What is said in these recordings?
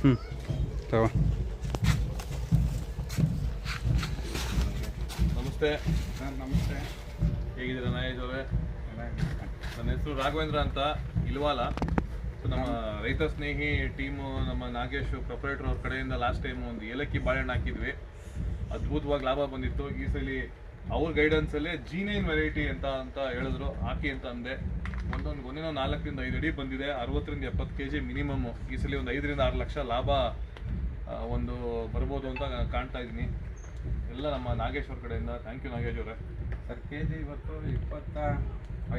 ತಗೋ. ನಮಸ್ತೆ. ಸರ್ ನಮಸ್ತೆ. ಹೇಗಿದ್ದೀರಾ ನಾಯೇಶ್ ಅವರೇ? ನನ್ನ ಹೆಸರು ರಾಘವೇಂದ್ರ ಅಂತ ಇಲ್ವಾಲ. ಸೊ ನಮ್ಮ ರೈತ ಸ್ನೇಹಿ ಟೀಮು ನಮ್ಮ ನಾಗೇಶ್ ಪ್ರೊಪ್ರೈಟರ್ ಅವ್ರ ಕಡೆಯಿಂದ ಲಾಸ್ಟ್ ಟೈಮ್ ಒಂದು ಏಲಕ್ಕಿ ಬಾಳೆಹಣ್ಣು ಹಾಕಿದ್ವಿ. ಅದ್ಭುತವಾಗಿ ಲಾಭ ಬಂದಿತ್ತು. ಈ ಸಲ ಅವ್ರ ಗೈಡೆನ್ಸಲ್ಲೇ ಅಲ್ಲಿ ನೈನ್ ವೆರೈಟಿ ಅಂತ ಅಂತ ಹೇಳಿದ್ರು. ಹಾಕಿ ಅಂತ ಅಂದೆ. ಒಂದೊಂದು ಒಂದಿನ ನಾಲ್ಕರಿಂದ ಐದು ಅಡಿ ಬಂದಿದೆ. ಅರವತ್ತರಿಂದ ಎಪ್ಪತ್ತು ಕೆ ಜಿ ಮಿನಿಮಮ್ ಈ ಸಲ ಒಂದು ಐದರಿಂದ ಆರು ಲಕ್ಷ ಲಾಭ ಒಂದು ಬರ್ಬೋದು ಅಂತ ಕಾಣ್ತಾ ಇದ್ದೀನಿ. ಎಲ್ಲ ನಮ್ಮ ನಾಗೇಶ್ವರ ಅವ್ರ ಕಡೆಯಿಂದ. ಥ್ಯಾಂಕ್ ಯು ನಾಗೇಶ್ ಅವರೇ. ಸರ್ ಕೆ ಜಿ ಇವತ್ತು ಇಪ್ಪತ್ತ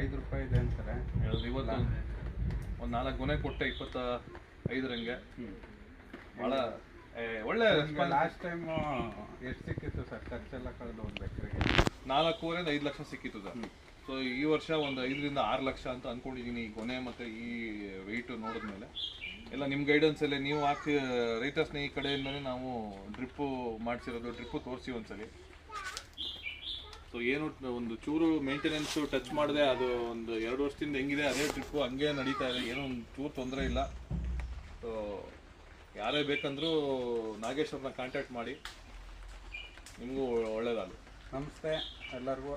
ಐದು ರೂಪಾಯಿ ಇದೆ ಅಂತಾರೆ. ಹೇಳಿದ್ರು ಇವತ್ತು ಒಂದು ನಾಲ್ಕು ಗೊನೆ ಕೊಟ್ಟೆ ಇಪ್ಪತ್ತ ಐದರಂಗೆ. ಭಾಳ ಒಳ್ಳೆ ಲಾಸ್ಟ್ ಟೈಮ್ ಎಷ್ಟು ಖರ್ಚೆಲ್ಲ ಕಳೆದ ಒಂದು ಎಕರೆಗೆ ನಾಲ್ಕೂವರೆಯಿಂದ ಐದು ಲಕ್ಷ ಸಿಕ್ಕಿತ್ತು ಸರ್. ಸೊ ಈ ವರ್ಷ ಒಂದು ಐದರಿಂದ ಆರು ಲಕ್ಷ ಅಂತ ಅಂದ್ಕೊಂಡಿದ್ದೀನಿ ಈ ಕೊನೆ ಮತ್ತು ಈ ವೆಯ್ಟ್ ನೋಡಿದ್ಮೇಲೆ. ಎಲ್ಲ ನಿಮ್ಮ ಗೈಡೆನ್ಸಲ್ಲಿ ನೀವು ಹಾಕಿ ರೈತ ಸ್ನೇಹಿ ಕಡೆಯಿಂದನೇ ನಾವು ಡ್ರಿಪ್ಪು ಮಾಡಿಸಿರೋದು ಡ್ರಿಪ್ಪು ತೋರಿಸಿ ಒಂದ್ಸಲಿ. ಸೊ ಏನು ಒಂದು ಚೂರು ಮೇಂಟೆನೆನ್ಸು ಟಚ್ ಮಾಡಿದೆ ಅದು ಒಂದು ಎರಡು ವರ್ಷದಿಂದ ಹೆಂಗಿದೆ, ಅದೇ ಟ್ರಿಪ್ಪು ಹಂಗೆ ನಡೀತಾ ಇದೆ, ಏನೋ ಒಂದು ಚೂರು ತೊಂದರೆ ಇಲ್ಲ. ಸೊ ಯಾರೇ ಬೇಕಂದ್ರೂ ನಾಗೇಶ್ವರನ್ನ ಕಾಂಟ್ಯಾಕ್ಟ್ ಮಾಡಿ. ನಿಮಗೂ ಒಳ್ಳೇದಲ್ಲ ನಮಸ್ತೆ, ಎಲ್ಲರಿಗೂ.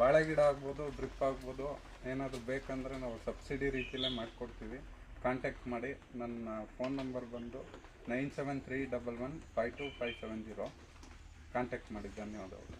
ಬಾಳೆ ಗಿಡ ಆಗ್ಬೋದು, ಡ್ರಿಪ್ ಆಗ್ಬೋದು, ಏನಾದರೂ ಬೇಕಂದರೆ ನಾವು ಸಬ್ಸಿಡಿ ರೀತಿಯಲ್ಲೇ ಮಾಡಿಕೊಡ್ತೀವಿ. ಕಾಂಟ್ಯಾಕ್ಟ್ ಮಾಡಿ, ನನ್ನ ಫೋನ್ ನಂಬರ್ ಬಂದು nine seven three double one five two five seven zero. Contact ಮಾಡಿ, ಧನ್ಯವಾದಗಳು.